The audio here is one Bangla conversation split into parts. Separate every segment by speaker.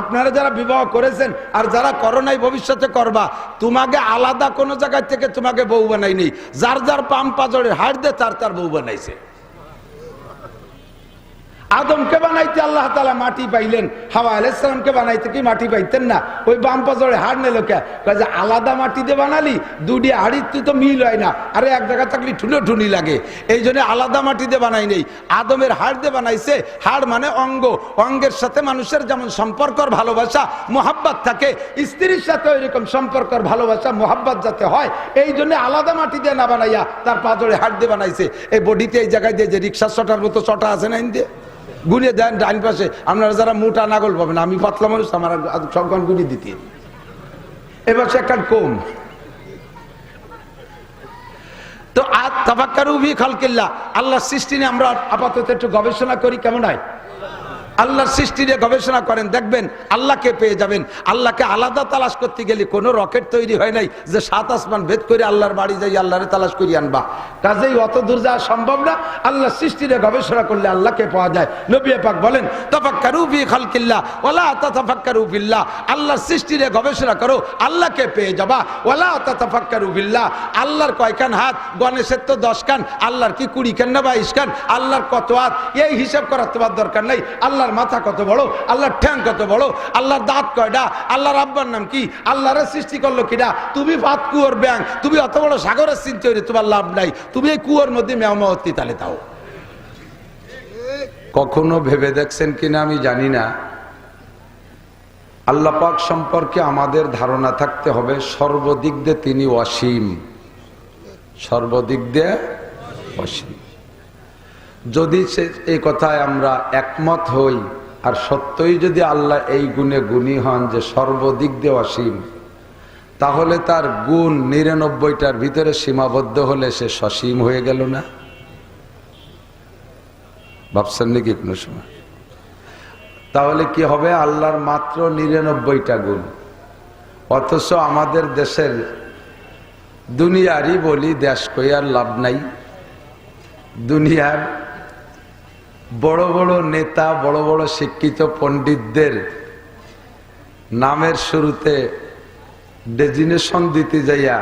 Speaker 1: আপনারা যারা বিবাহ করেছেন আর যারা করোনায় ভবিষ্যতে করবা, তোমাকে আলাদা কোনো জায়গায় থেকে তোমাকে বউ বানাইনি যার যার পাম পাজড়ে হাড় দে তার তার বউ বানাইছে। আদমকে বানাইতে আল্লাহ তালা মাটি পাইলেন। হাওয়া আলাইসালামকে বানাইতে কি মাটি পাইতেন না? ওই বাম পাজরে হাড় নিল কে? যে আলাদা মাটি দিয়ে বানালি দুটি হাড়ির তুই তো মিল হয় না। আরে এক জায়গায় থাকলে ঠুলো ঠুনি লাগে। এই জন্য আলাদা মাটি দিয়ে বানাই নেই। আদমের হাড় দিয়ে বানাইছে। হাড় মানে অঙ্গ। অঙ্গের সাথে মানুষের যেমন সম্পর্কর ভালোবাসা, মোহাব্বত থাকে, স্ত্রীর সাথে ওইরকম সম্পর্কর ভালোবাসা, মোহাব্বত যাতে হয়, এই জন্য আলাদা মাটি দিয়ে না বানাইয়া তার পাজরে হাড় দিয়ে বানাইছে। এই বডিতে এই জায়গায় দিয়ে যে রিক্সা চটার মতো চটা আছে না দিয়ে গুনে দেন ডাইন পাশে। আপনারা যারা মোটা নাগল পাবেন, আমি পাতলা মানুষ, আমার সবখান গুলি দিতে। এবার সে একটা কম। তো আর তাফাক্কারু ভি খালকিল্লা আল্লাহ সৃষ্টি নিয়ে আমরা আপাতত একটু গবেষণা করি, কেমন হয়? আল্লাহর সৃষ্টি নিয়ে গবেষণা করেন, দেখবেন আল্লাহকে পেয়ে যাবেন। আল্লাহকে আলাদা তালাশ করতে গেলে কোনো রকেট তৈরি হয় নাই যে সাত আসমান ভেদ করে আল্লাহর বাড়ি যাই আল্লাহরে তালাশ করি আনবা। কাজেই অত দূর যাওয়া সম্ভব না। আল্লাহর সৃষ্টি নিয়ে গবেষণা করলে আল্লাহকে পাওয়া যায়। নবী পাক বলেন, তফাক্কারু ফি খালকিল্লা ওয়ালা তাতাফাক্কারু বিল্লাহ। আল্লাহর সৃষ্টি নিয়ে গবেষণা করো, আল্লাহকে পেয়ে যাবা। ওয়ালা তাতাফাক্কারু বিল্লাহ। আল্লাহর কয়খান হাত? গণেশের তো দশ কান। আল্লাহর কি কুড়ি কান না বাইশ কান? আল্লাহর কত হাত? এই হিসাব করার তোমার দরকার নাই। আল্লাহর মাথা কত বড়? আল্লাহর ঠ্যাং কত বড়? আল্লাহর দাঁত কয়টা আল্লাহর আব্বার নাম কি? আল্লাহর সৃষ্টি করল কিনা তুমি ভাত কুয়োর ব্যাং। তুমি অত বড় সাগরের চিন্তা হইলে তোমার লাভ নাই। তুমি এই কুয়োর মধ্যে মেয়ামতি তালে তাও কখনো ভেবে দেখছেন কিনা আমি জানি না। আল্লাহ পাক সম্পর্কে আমাদের ধারণা থাকতে হবে, সর্বদিক দিয়ে তিনি অসীম। সর্বদিক দিয়ে অসীম। যদি সে এই কথায় আমরা একমত হই, আর সত্যই যদি আল্লাহ এই গুণে গুণী হন যে সর্বদিক দিয়ে অসীম, তাহলে তার গুণ নিরানব্বইটার ভিতরে সীমাবদ্ধ হলে সে সসীম হয়ে গেল না? ভাবছেন নাকি কোনো সময়? তাহলে কি হবে? আল্লাহর মাত্র নিরানব্বইটা গুণ। অথচ আমাদের দেশের দুনিয়ারই বলি, দেশ কই আর লাভ নাই। দুনিয়ার বড় বড় নেতা, বড় বড় শিক্ষিত পণ্ডিতদের নামের শুরুতে ডেজিনেশন দিতে যাইয়া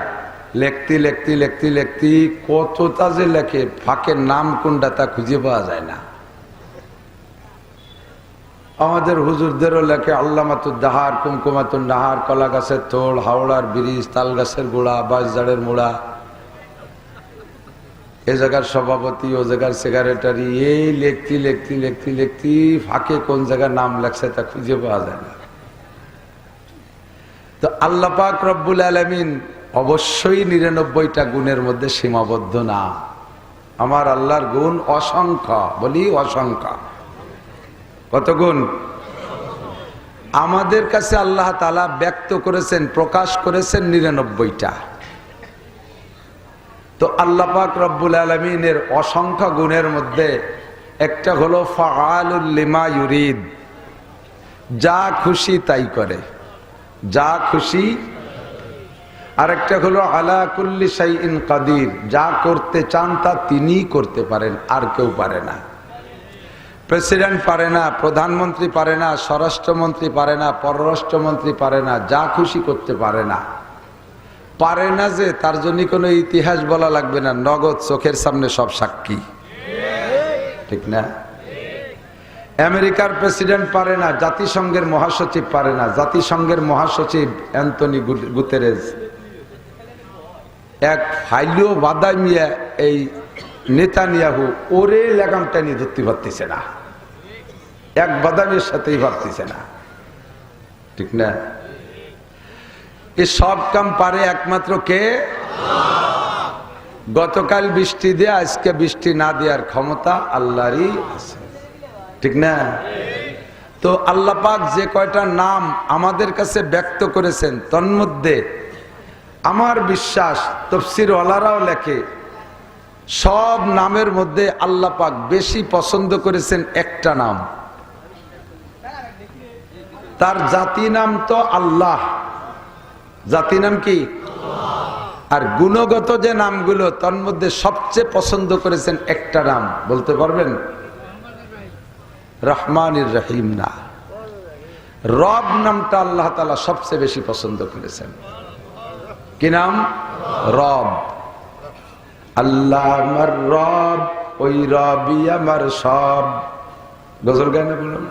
Speaker 1: লেখতি লেখতি লেখতি লেখতি, কতটা যে লেখে ফাঁকের নাম কোনটা তা খুঁজে পাওয়া যায় না। আমাদের হুজুরদেরও লেখে আল্লামাতুর দাহার কুমকুমাতুর নাহার কলা গাছের থোল, হাওড়ার ব্রিজ তাল গাছের গোড়া, বাঁশঝাড়ের মোড়া এ জায়গার সভাপতি, ও জায়গার সেক্রেটারি এই লেখতি লেখতি লেখতি লেখতি, ফাঁকে কোন জায়গার নাম লেখছে তা খুঁজে পাওয়া যায় না। তো আল্লাহ পাক রব্বুল আলমিন অবশ্যই নিরানব্বইটা গুণের মধ্যে সীমাবদ্ধ না। আমার আল্লাহর গুণ অসংখ্য, বলি অসংখ্য। কত গুণ? আমাদের কাছে আল্লাহ তালা ব্যক্ত করেছেন, প্রকাশ করেছেন নিরানব্বইটা। তো আল্লাহ পাক রব্বুল আলমিনের অসংখ্য গুণের মধ্যে একটা হলো ফাআলুল্লিমা ইউরিদ। যা খুশি তাই করে। যা খুশি। আরেকটা হলো আলা কুল্লি ইন কাদির। যা করতে চান তা তিনিই করতে পারেন, আর কেউ পারে না। প্রেসিডেন্ট পারে না, প্রধানমন্ত্রী পারে না, স্বরাষ্ট্রমন্ত্রী পারে না, পররাষ্ট্রমন্ত্রী পারে না, যা খুশি করতে পারে না। পারে না যে, তার জন্য কোনো ইতিহাস বলা লাগবে না। নগদ চোখের সামনে সব সাক্ষী। ঠিক না? আমেরিকার প্রেসিডেন্ট পারে না, জাতিসংঘের মহাসচিব পারে না। জাতিসংঘের মহাসচিব অ্যান্টনি গুতেরেজ। এক ফাইলিও বাদামিয়া এই নেতানিয়াহু ওরে লাগামটা নিয়ে ধরতে পারতেছে না। এক বাদামের সাথেই ভাবতেছে না। ঠিক না? এ সব কাম পারে একমাত্র কে? গতকাল বৃষ্টি দিয়ে, আজকে বৃষ্টি না দেওয়ার ক্ষমতা আল্লাহরই আছে। ঠিক না? তো আল্লাহ পাক যে কয়টা নাম আমাদের কাছে ব্যক্ত করেছেন, তন্মধ্যে আমার বিশ্বাস তফসির ওয়ালারাও লেখে, সব নামের মধ্যে আল্লাহ পাক বেশি পছন্দ করেছেন একটা নাম। তার জাতি নাম তো আল্লাহ। জাতি নাম কি? আর গুণগত যে নামগুলো, তার মধ্যে সবচেয়ে পছন্দ করেছেন একটা নাম, বলতে পারবেন? রহমানির রহিম না। রব নামটা আল্লাহ তালা সবচেয়ে বেশি পছন্দ করেছেন। কি নাম? রব। আল্লাহ আমার রব, ওই রবি আমার সব। গজল গানে বলুন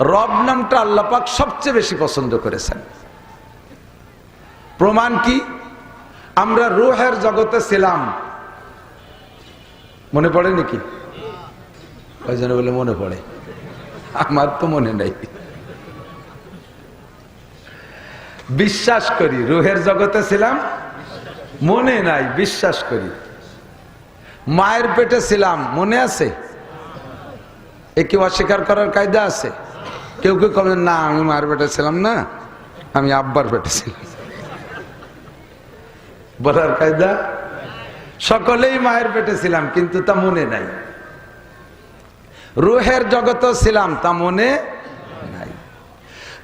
Speaker 1: রব নামটা আল্লাহ পাক সবচেয়ে বেশি পছন্দ করেছেন। প্রমাণ কি? আমরা রুহের জগতে ছিলাম। মনে পড়ে নাকি? কয়জনে বলে মনে পড়ে। আমার তো মনে নাই। বিশ্বাস করি, রুহের জগতে ছিলাম। মনে নাই, বিশ্বাস করি। মায়ের পেটে ছিলাম, মনে আছে? এ কেউ অস্বীকার করার কায়দা আছে? কেউ কেউ কবে, না, আমি মায়ের পেটে ছিলাম না, আমি আব্বার পেটে ছিলাম। বলার কায়দা? সকলেই মায়ের পেটে ছিলাম, কিন্তু তা মনে নাই। রুহের জগত ছিলাম, তা মনে নাই।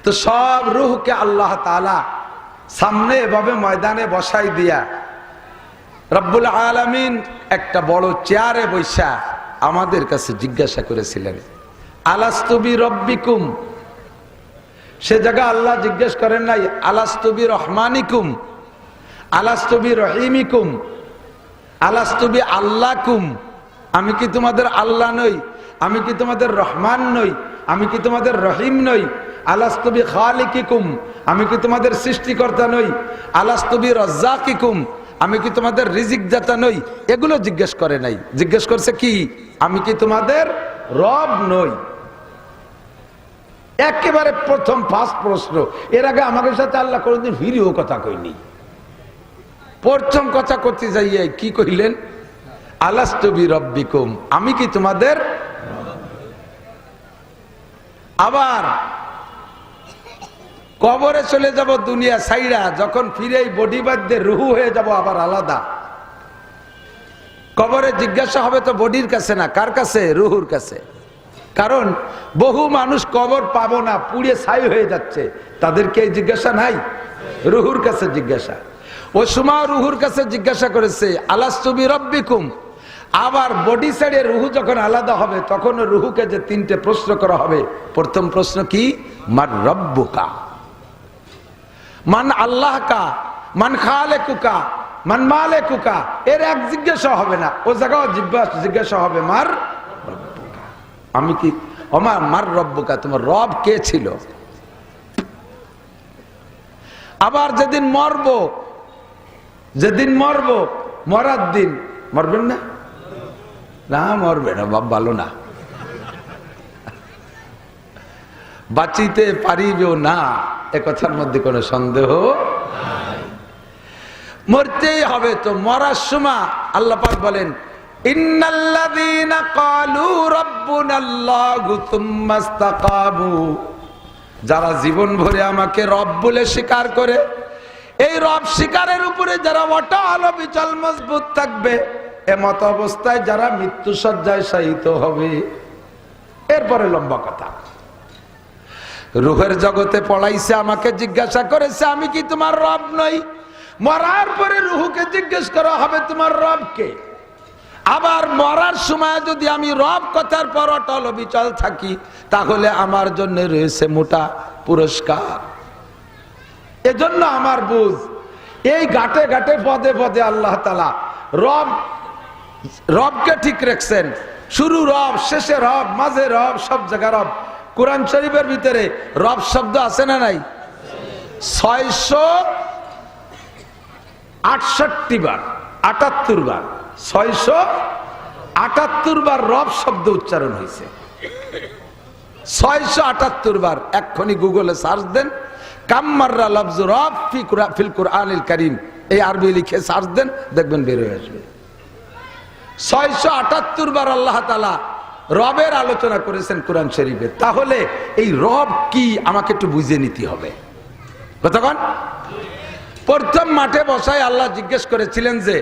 Speaker 1: তো সব রুহকে আল্লাহ তালা সামনে এভাবে ময়দানে বসাই দিয়া রব্বুল আলমিন একটা বড় চেয়ারে বৈশা আমাদের কাছে জিজ্ঞাসা করেছিলেন আলাস্তবি রব্বিকুম? সে জায়গা আল্লাহ জিজ্ঞেস করেন নাই আলাস্তবি রহমানিকুম? আলাস্তবি রহিমিকুম আলাস্তবি আল্লাহকুম আমি কি তোমাদের আল্লাহ নই? আমি কি তোমাদের রহমান নই? আমি কি তোমাদের রহিম নই? আলাস্তবি খালিকিকুম, আমি কি তোমাদের সৃষ্টিকর্তা নই? আলাস্তবি রজ্জাকিকুম, আমি কি তোমাদের রিজিক দাতা নই? এগুলো জিজ্ঞেস করে নাই। জিজ্ঞেস করছে কি? আমি কি তোমাদের রব নই? একেবারে প্রথম ফার্স্ট প্রশ্ন। এর আগে আমাদের সাথে আল্লাহ কোনোদিন ভিড়িও কথা কইনি। প্রথম কথা করতে যাইয়ে কি কহিলেন আলাস্তবি রব্বিকুম আমি কি তোমাদের? আবার কবরে চলে যাব দুনিয়া সাইরা যখন ফিরে বডি বাদ্যে রুহু হয়ে যাব আবার আলাদা। কবরে জিজ্ঞাসা হবে তো বডির কাছে না, কার কাছে? রুহুর কাছে। কারণ বহু মানুষ কবর পাবো না, পুড়ে ছাই হয়ে যাচ্ছে। তাদেরকে জিজ্ঞাসা নাই? রুহুর কাছে জিজ্ঞাসা। ও সুমা রুহুর কাছে জিজ্ঞাসা করেছে আলাস্তবি রব্বিকুম আবার বডি সাইডে রুহু যখন আলাদা হবে, তখন রুহুকে যে তিনটে প্রশ্ন করা হবে, প্রথম প্রশ্ন কি? মার রব্বুকা? মান আল্লাহ কা মান খালে কুকা মান মালে কুকা এর এক জিজ্ঞাসা হবে না, ও জায়গাও জিজ্ঞাসা জিজ্ঞাসা হবে, মার। আমি কি আমার মার রব্বুকা? তোমার রব কে ছিল? আবার যেদিন মরব যেদিন মরব, মরার দিন। মরবেন না? না, মরবে না, বাপ ভালো না। বাঁচিতে পারিবেও না, এ কথার মধ্যে কোনো সন্দেহ মরতেই হবে তো, মরার সময় আল্লাহ পাক বলেন যারা জীবন ভরে আমাকে রব বলে স্বীকার করে এই রব শিকারের উপরে যারা অটল বিচল মজবুত থাকবে, এমত অবস্থায় যারা মৃত্যু সজ্জায় শায়িত হবে। এরপরে লম্বা কথা। রুহের জগতে পড়াইছে আমাকে জিজ্ঞাসা করেছে, আমি কি তোমার রব নই? মরার পরে রুহুকে জিজ্ঞেস করা হবে, তোমার রবকে আবার মরার সময় যদি আমি রব কথার পর অটল বিচল থাকি, তাহলে আমার জন্য রয়েছে মোটা পুরস্কার। এজন্য আমার বুঝ, এই ঘাটে ঘাটে পদে পদে আল্লাহ তালা রব, রবকে ঠিক রাখছেন। শুরু রব, শেষে রব, মাঝে রব, সব জায়গা রব। কোরআন শরীফের ভিতরে রব শব্দ আছে না নাই? ছয়শো আটষট্টি বার, আটাত্তর বার, ছয়শো আটাত্তর বার রব শব্দ উচ্চারণ হয়েছে। ছয়শো আটাত্তর বার এক্ষুনি গুগলে সার্চ দেন কাম্মাররা লফজ রব ফি ফিল কুরআনিল কারীম। এই আরবি লিখে সার্চ দেন, দেখবেন বের হয়ে আসবে। ছয়শো আটাত্তর বার আল্লাহ তালা রবের আলোচনা করেছেন কোরআন শরীফে। তাহলে এই রব কি? আমাকে একটু বুঝে নিতে হবে। কতক্ষণ? প্রথম মাঠে বসায় আল্লাহ জিজ্ঞেস করেছিলেন যে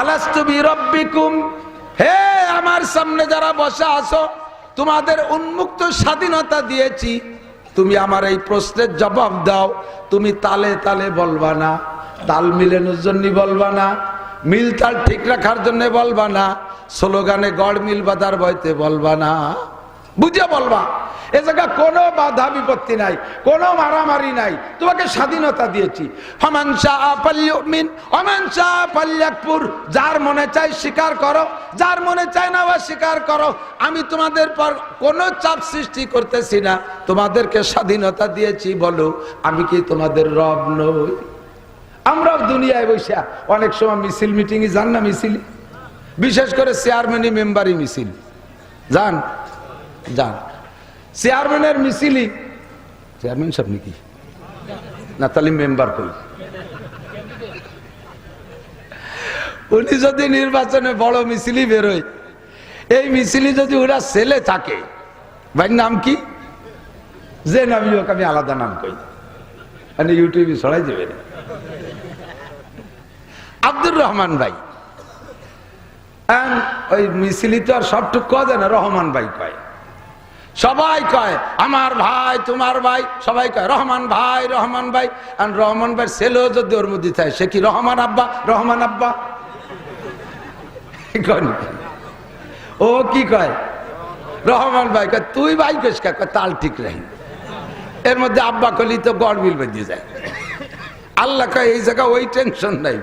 Speaker 1: আলাস্তবি রব্বিকুম হে আমার সামনে যারা বসা আছো, তোমাদের উন্মুক্ত স্বাধীনতা দিয়েছি। তুমি আমার এই প্রশ্নের জবাব দাও। তুমি তালে তালে বলবা না। তাল মিলানোর জন্য বলবা না। মিল তাল ঠিক রাখার জন্য বলবা না। স্লোগানে গড় মিল বাদার বইতে বলবা না। বুঝে বলবা। এ জায়গা কোনো বাধা বিপত্তি নাই, কোনো মারামারি নাই। তোমাকে স্বাধীনতা দিয়েছি। যার মনে চাই স্বীকার করো, যার মনে চায় না বা স্বীকার করো। আমি তোমাদের পর কোনো চাপ সৃষ্টি করতেছি না। তোমাদেরকে স্বাধীনতা দিয়েছি, বলো, আমি কি তোমাদের রব নই? আমরা দুনিয়ায় বসে, অনেক সময় মিছিল মিটিংয়ে যান না মিছিল? বিশেষ করে চেয়ারম্যানই মেম্বারই মিছিল। যান যান। চেয়ারম্যানের মিছিলই। চেয়ারম্যান সাহেব নাকি? না তাহলে মেম্বার কই? উনি যদি নির্বাচনে বড় মিছিলই বেরোয়, এই মিছিলই যদি ওরা ছেলে থাকে ভাই নাম কি? যে নামই হোক, আমি আলাদা নাম কই। মানে ইউটিউবে ছড়াই দেবে। আব্দুর রহমান ভাই। ওই মিছিলি তো আর সবটুক কয় না রহমান ভাই কয়। সবাই কয়, আমার ভাই, তোমার ভাই। সবাই কয়, রহমান ভাই রহমান ভাই। আর রহমান ভাই ছেলেও যদি ওর মধ্যে থাকে, সে কি রহমান আব্বা? রহমান আব্বা। ও কি কয়? রহমান ভাই কয়, তুই ভাই কেস কয়, তাল ঠিক রাহি। এর মধ্যে আব্বা কলি তো গড়বিল বেঁধে যায়। আল্লাহ কয়, এই জায়গা ওই টেনশন নাই।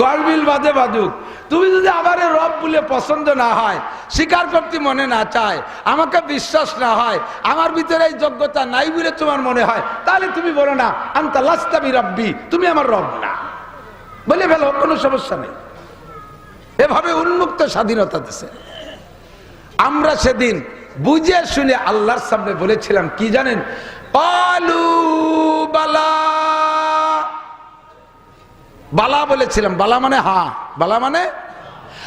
Speaker 1: গড়বিল বাদে বাদুক তুমি যদি আবার রব বলে পছন্দ না হয় স্বীকার করতে মনে না চায়, আমাকে বিশ্বাস না হয়, আমার ভিতরে এই যোগ্যতা নাই বলে তোমার মনে হয়, তাহলে তুমি বলো না, আন্তা লাস্তাবি রব্বি তুমি আমার রব না। বলে ফেলো, কোনো সমস্যা নেই। এভাবে উন্মুক্ত স্বাধীনতা দিছে। আমরা সেদিন বুঝে শুনে আল্লাহর সামনে বলেছিলাম, কি জানেন? পালু বালা। বালা বলেছিলাম, বালা মানে হা, বালা মানে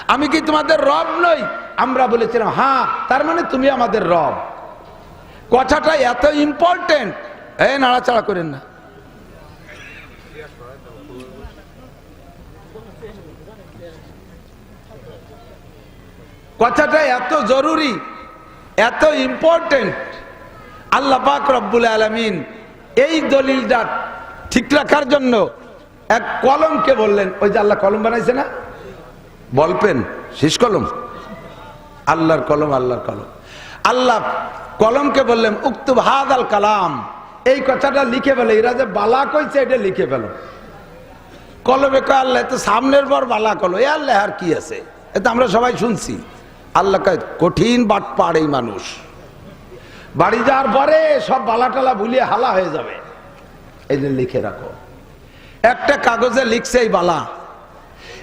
Speaker 1: আমি কি তোমাদের রব নই? আমরা বলেছিলাম হ্যাঁ তার মানে তুমি আমাদের রব। কথাটা এত ইম্পর্টেন্ট এই নাড়াচাড়া করেন না। কথাটা এত জরুরি, এত ইম্পর্টেন্ট আল্লাহ পাক রব্বুল আলমিন এই দলিলটা ঠিক রাখার জন্য এক কলমকে বললেন। ওই যে আল্লাহ কলম বানাইছে না? বলপেন শেষ কলম। আল্লাহর কলম আল্লাহর কলম। আল্লাহ কলমকে বললেন, উক্ত হাদ আল কালাম, এই কথাটা লিখে ফেলে। এরা যে বালা কইছে, এটা লিখে ফেল। কলমে কয়, আল্লাহ তো সামনের পর বালা কলো এ আল্লাহ, আর কি আছে? এটা আমরা সবাই শুনছি। আল্লাহ কয়, কঠিন বাট পাড় এই মানুষ। বাড়ি যাওয়ার পরে সব বালা টালা ভুলিয়ে হালা হয়ে যাবে। এই লিখে রাখো। একটা কাগজে লিখছে এই বালা।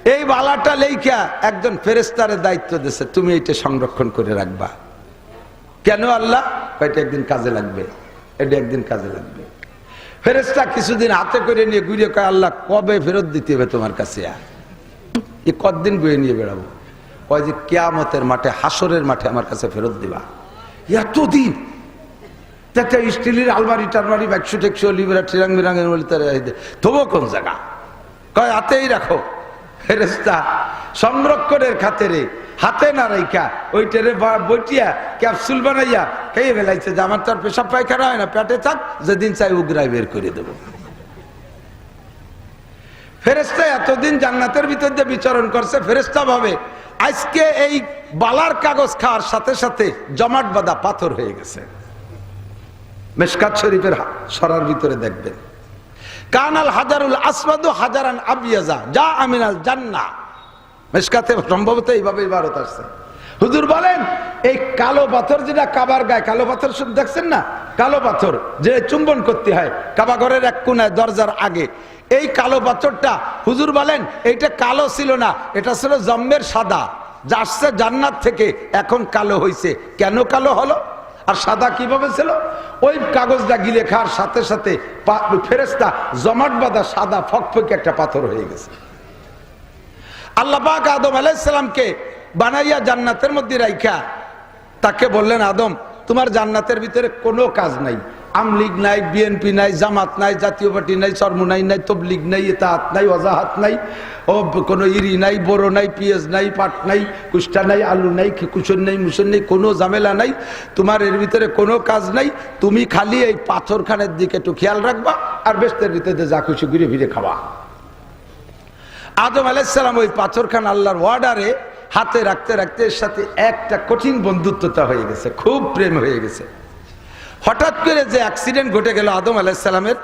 Speaker 1: এই বালাটা লেখা একজন ফেরেস্তারের দায়িত্ব দিছে, তুমি এটা সংরক্ষণ করে রাখবা। কেন আল্লাহ? এটা একদিন কাজে লাগবে। এটা একদিন কাজে লাগবে। ফেরেস্তা কিছুদিন হাতে করে নিয়ে ঘুরে কয়, আল্লাহ, কবে ফেরত দিতে হবে তোমার কাছে এ কতদিন বয়ে নিয়ে বেড়াবো? কয় যে, কেয়ামতের মাঠে হাসরের মাঠে আমার কাছে ফেরত দিবা। এতদিন? একটা স্টিলের আলমারি টালমারি ব্যাকশু টেকশো লিবেরা ঠিরাং বিরাঙের বলে তারা তবু কোন জায়গা? কয়, হাতেই রাখো। ফেরেস্তা সংরক্ষণের খাতেরে, হাতে না রাইখা, ওইটারে বইটিয়া ক্যাপসুল বানাইয়া খেয়ে ফেলাইছে যে আমার তার পেশাব পায়খানা হয় না, পেটে থাক, যেদিন চাই উগ্রাই বের করে দেবো। ফেরেস্তা এতদিন জান্নাতের ভিতর দিয়ে বিচরণ করছে ফেরেস্তা ভাবে, আজকে এই বালার কাগজ খাওয়ার সাথে সাথে জমাট বাঁধা পাথর হয়ে গেছে। মেশকাত শরীফের সরার ভিতরে দেখবেন। কানাল হাজারুল আসবাদু হাজারান আবিয়াজা, যা আমিনাল জান্না। মেশকাতে সম্ভবত এইভাবে ভারত আসছে। হুজুর বলেন, এই কালো পাথর যেটা কাবার গায়ে, কালো পাথর দেখছেন না? কালো পাথর যে চুম্বন করতে হয়, কাবা ঘরের এক কোনায় দরজার আগে। এই কালো পাথরটা, হুজুর বলেন, এইটা কালো ছিল না, এটা ছিল জম্মের সাদা। যা আসছে জান্নাত থেকে, এখন কালো হয়েছে কেন কালো হলো? আর সাদা কীভাবে ছিল? ওই কাগজটা গিলে খাওয়ার সাথে সাথে ফেরেস্তা জমাট বাঁধা সাদা ফকফকে একটা পাথর হয়ে গেছে। আল্লাপাক আদম আলাইসালামকে বানাইয়া জান্নাতের মধ্যে রাইখা তাকে বললেন, আদম, তোমার জান্নাতের ভিতরে কোনো কাজ নাই। আমলিগ নাই, বিএনপি নাই, জামাত নাই, জাতীয় পার্টি নাই চর্মনাই নাই তবলিগ নাই এতাহাত নাই, অজাহাত নাই, ও কোনো ইরি নাই, বড়ো নাই, পিঁয়াজ নাই, পাট নাই, কুষ্টা নাই, আলু নাই কুসন নেই মুসন নেই, কোনো ঝামেলা নাই, তোমার এর ভিতরে কোনো কাজ নাই, তুমি খালি এই পাথরখানের দিকে একটু খেয়াল রাখবা আর বেস্তের ভিতরে যা খুশি ঘুরে ফিরে খাওয়া আদম আলাইসালাম ওই পাথরখান আল্লাহর ওয়ার্ডারে হাতে রাখতে রাখতে এর সাথে একটা কঠিন বন্ধুত্বতা হয়ে গেছে, খুব প্রেম হয়ে গেছে। হঠাৎ করে যে অ্যাক্সিডেন্ট ঘটে গেল আদম আলাইসালামের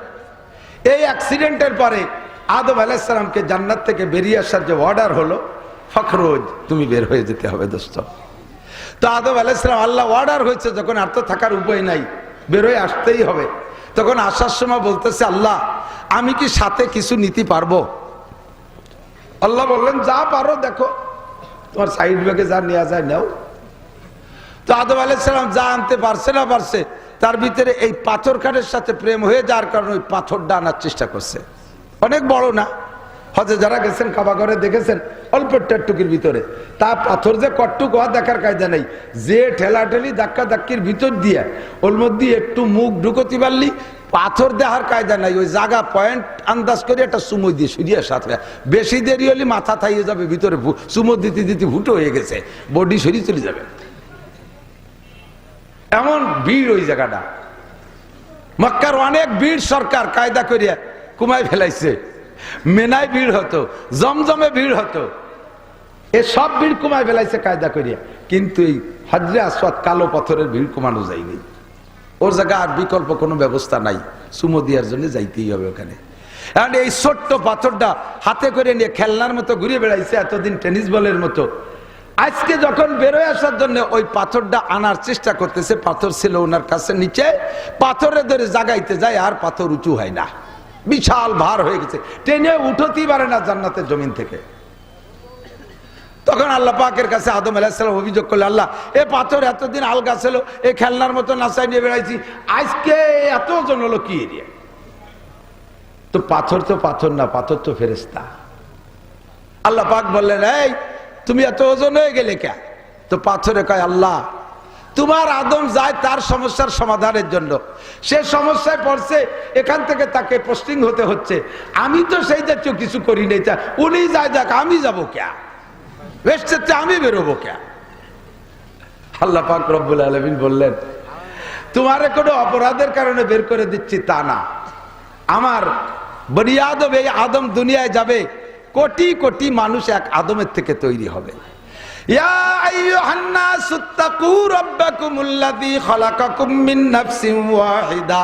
Speaker 1: এই অ্যাক্সিডেন্টের পরে আদম আলাইসালামকে জান্নাত থেকে বেরিয়ে আসার যে অর্ডার হলো, ফখরোজ, তুমি বের হয়ে যেতে হবে দোস্ত। তো আদম আলাইসালাম আল্লাহ অর্ডার হয়েছে, যখন আর তো থাকার উপায় নাই, বের হয়ে আসতেই হবে। তখন আসার সময় বলতেছে, আল্লাহ, আমি কি সাথে কিছু নিতে পারব? আল্লাহ বললেন, যা পারো দেখো, তোমার সাইড ব্যাগে যা নেওয়া যায় নাও। তো আদম আলাইসালাম যা আনতে পারছে না পারছে তার ভিতরে এই পাথর কাঠের সাথে প্রেম হয়ে যাওয়ার কারণে ওই পাথরটা আনার চেষ্টা করছে। অনেক বড় না? হজে যারা গেছেন কাবা ঘরে দেখেছেন, অল্প টুকির ভিতরে। তা পাথর যে কট্টুক হওয়া দেখার কায়দা নেই। যে ঠেলা ঠেলি ধাক্কা ধাক্কির ভিতর দিয়ে, ওর মধ্যে একটু মুখ ঢুকতে পারলি, পাথর দেওয়ার কায়দা নাই। ওই জায়গা পয়েন্ট আন্দাজ করে একটা সুমো দিয়ে সরিয়ে সাথে বেশি দেরি হলে মাথা থাইয়ে যাবে, ভিতরে সুমো দিতে দিতে ভুটো হয়ে গেছে। বডি সরিয়ে চলে যাবে। এমন ভিড় ওই জায়গাটা। মক্কার অনেক ভিড় সরকার কায়দা করিয়া কুমায় ফেলাইছে। মেনায় ভিড় হতো, জমজমে ভিড় হতো। এ সব ভিড় কুমায় ফেলাইছে কায়দা করিয়া। কিন্তু এই হজরে আসওয়াদ কালো পাথরের ভিড় কমানো যায়নি। ওর জায়গা আর বিকল্প কোনো ব্যবস্থা নাই। সুমো দেওয়ার জন্য যাইতেই হবে ওখানে। এখন এই ছোট্ট পাথরটা হাতে করে নিয়ে খেলনার মতো ঘুরে বেড়াইছে, এতদিন টেনিস বলের মতো। আজকে যখন বেরোয় আসার জন্য ওই পাথরটা আনার চেষ্টা করতেছে, পাথর ছিল ওনার কাছে নিচে পাথরে ধরে জাগাইতে যায়, আর পাথর উঁচু হয় না। বিশাল ভার হয়ে গেছে। টেনে উঠতেই পারে না জান্নাতের জমিন থেকে। তখন আল্লাহ পাকের কাছে আদম আলাহিসাল্লাম অভিযোগ করল আল্লাহ, এ পাথর এতদিন আলগা ছিল, এ খেলনার মতো নাচাই নিয়ে বেড়াইছি, আজকে এত ওজন হলো কি এরিয়া? তো পাথর তো পাথর না, পাথর তো ফেরেস্তা আল্লাহ পাক বললেন, এই তুমি এত ওজন হয়ে গেলে কে? তো পাথরে কয়, আল্লাহ, তোমার আদম যায় তার সমস্যার সমাধানের জন্য। সে সমস্যায় পড়ছে, এখান থেকে তাকে পোস্টিং হতে হচ্ছে। আমি তো সেই জাতীয় কিছু করি নাই। তা উনি যায় যাক, আমি যাব কে? বেসতে আমি বেরোবো কে? আল্লাহ পাক রব্বুল আলমিন বললেন, তোমারে কোনো অপরাধের কারণে বের করে দিচ্ছি তা না। আমার বনি আদম, এই আদম দুনিয়ায় যাবে কোটি কোটি মানুষ এক আদমের থেকে তৈরি হবে। ইয়া আইয়ুহান নাসু তাকু রাব্বাকুমুল্লাযী খালাকাকুম মিন নাফসিন ওয়াহিদা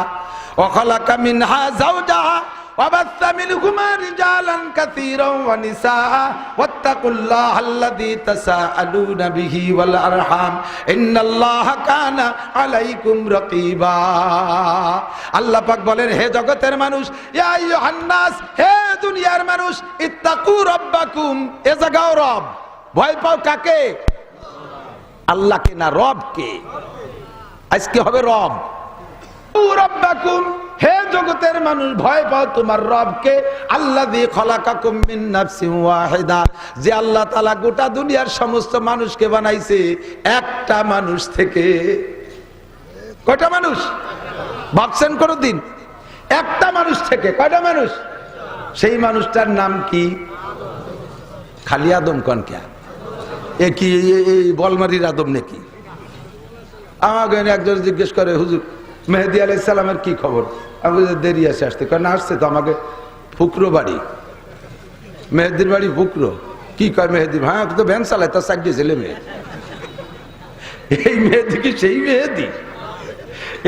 Speaker 1: ওয়া খালাকা মিনহা যাওজাহা। وبث منهما رجالا كثيرا ونساء واتقوا الله الذي تساءلون به والارحام ان الله كان عليكم رقيبا আল্লাহ পাক বলেন হে জগতের মানুষ ইয়া আইয়ুহান নাস হে দুনিয়ার মানুষ ইত্তাকু রাব্বাকুম এ জাগাও রব ভয় পাও কাকে আল্লাহকে না রবকে আজকে হবে রব ও রব্বাকুম হে জগতের মানুষ, ভয় পাও তোমার রবকে। আল্লাহ দিয়ে মিন নাফসিন ওয়াহিদা। যে আল্লাহ তালা গোটা দুনিয়ার সমস্ত মানুষকে বানাইছে, একটা মানুষ থেকে। কয়টা মানুষ? ভাবছেন কোনো দিন একটা মানুষ থেকে কয়টা মানুষ? সেই মানুষটার নাম কি? খালি আদম কন কে? এ কি, এই বলমারির আদম নাকি? আমাকে একজন জিজ্ঞেস করে, হুজুর মেহেদি আলাই সালামের কি খবর? আমি দেরি আছে আসতে। কারণ আসছে তো আমাকে ফুকরো বাড়ি। মেহেদির বাড়ি ফুকরো। কি কয় মেহেদি? হ্যাঁ তো ভ্যান চালায় তার সাইড ছেলে মেয়ে। এই মেহেদি কি সেই মেহেদি?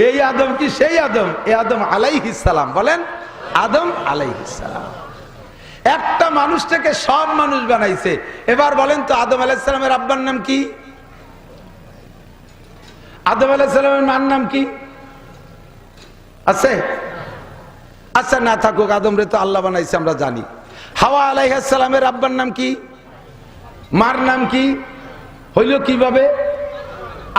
Speaker 1: এই আদম কি সেই আদম? এই আদম সালাম। বলেন, আদম সালাম। একটা মানুষটাকে সব মানুষ বানাইছে। এবার বলেন তো, আদম আলাইসালামের আব্বার নাম কি? আদম আলাইসালামের মার নাম কি? আছে? আচ্ছা না থাকুক আদমরে তো আল্লাহ বানাইছে, আমরা জানি। হাওয়া আলাইহাসালামের আব্বার নাম কি? মার নাম কি? হইল কীভাবে?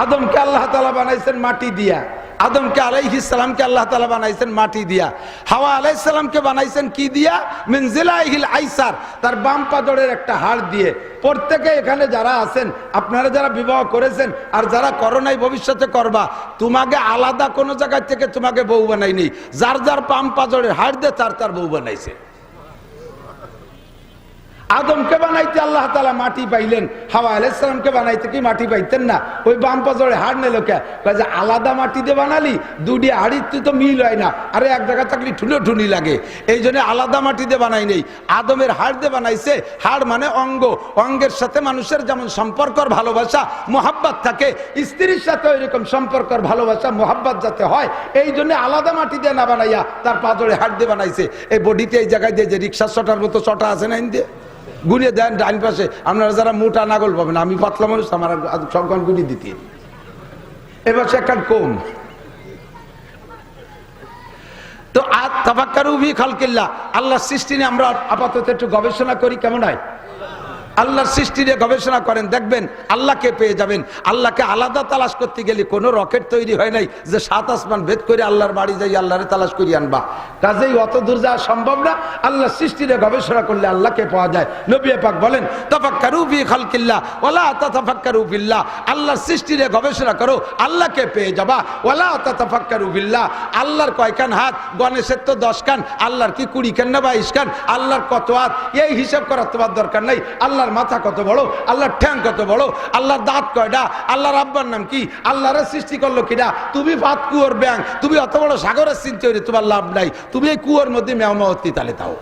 Speaker 1: আদমকে আল্লাহ তালা বানাইছেন মাটি দিয়া। আদমকে আলাইহিসালামকে আল্লাহ তালা বানাইছেন মাটি দিয়া। হাওয়া আলাইসালামকে বানাইছেন কি দিয়া? মিনজিলাইহিল আইসার, তার বাম পাদরের একটা হাড় দিয়ে। প্রত্যেকে এখানে যারা আছেন, আপনারা যারা বিবাহ করেছেন আর যারা করোনাই ভবিষ্যতে করবা, তোমাকে আলাদা কোনো জায়গার থেকে তোমাকে বউ বানাইনি যার যার বাম পাদরের হাড় দিয়ে তার তার বউ বানাইছে। আদমকে বানাইতে আল্লাহ তালা মাটি পাইলেন। হাওয়া আলাইসালামকে বানাইতে কি মাটি পাইতেন না? ওই বাম পাজরে হাড় নিল কে যে, আলাদা মাটি দিয়ে বানালি দুটি হাড়ির তুই তো মিল হয় না। আরে এক জায়গা থাকলে ঠুনো ঠুনি লাগে। এই জন্য আলাদা মাটি দিয়ে বানাই নেই। আদমের হাড় দিয়ে বানাইছে। হাড় মানে অঙ্গ। অঙ্গের সাথে মানুষের যেমন সম্পর্কর ভালোবাসা, মোহাব্বত থাকে, স্ত্রীর সাথে ওইরকম সম্পর্কর ভালোবাসা, মোহাব্বত যাতে হয়, এই জন্য আলাদা মাটি দিয়ে না বানাইয়া তার পাজরে হাড় দিয়ে বানাইছে। এই বডিতে এই জায়গায় দিয়ে যে রিক্সা চটার মতো চটা আছে না দিয়ে গুলিয়ে দেন ডাইন পাশে। আপনারা যারা মোটা নাগল পাবেন, আমি পাতলা মানুষ, আমার সবখান গুলি দিতে। এবার একটা কম। তো আর তাবাক্কার উভি খালকিল্লা আল্লাহ সৃষ্টি নিয়ে আমরা আপাতত একটু গবেষণা করি, কেমন হয়? আল্লাহর সৃষ্টি নিয়ে গবেষণা করেন, দেখবেন আল্লাহকে পেয়ে যাবেন। আল্লাহকে আলাদা তালাশ করতে গেলে কোনো রকেট তৈরি হয় নাই যে সাত আসমান ভেদ করে আল্লাহর বাড়ি যাই আল্লাহরে তালাশ করি আনবা। কাজেই অত দূর যাওয়া সম্ভব না। আল্লাহ সৃষ্টি নিয়ে গবেষণা করলে আল্লাহকে পাওয়া যায়। নবী পাক বলেন, তাফাক্কারু ফি খালকিল্লা ওয়ালা তাতাফাক্কারু বিল্লাহ। আল্লাহর সৃষ্টি নিয়ে গবেষণা করো, আল্লাহকে পেয়ে যাবা। ওয়ালা তাতাফাক্কারু বিল্লাহ। আল্লাহর কয়খান হাত? গণেশের তো দশ কান। আল্লাহর কি কুড়ি কান না বাইশ কান? আল্লাহর কত হাত? এই হিসাব করার তোমার দরকার নাই। আল্লাহর মাথা কত বড়? আল্লাহর ঠ্যাং কত বড়? আল্লাহর দাঁত কয়টা আল্লাহর আব্বার নাম কি? আল্লাহর সৃষ্টি করল কিনা তুমি ভাত কুয়োর ব্যাং তুমি অত বড় সাগরের চিন্তা তোমার লাভ নাই। তুমি এই কুয়োর মধ্যে মেয়মাওয়াতি তালে তাও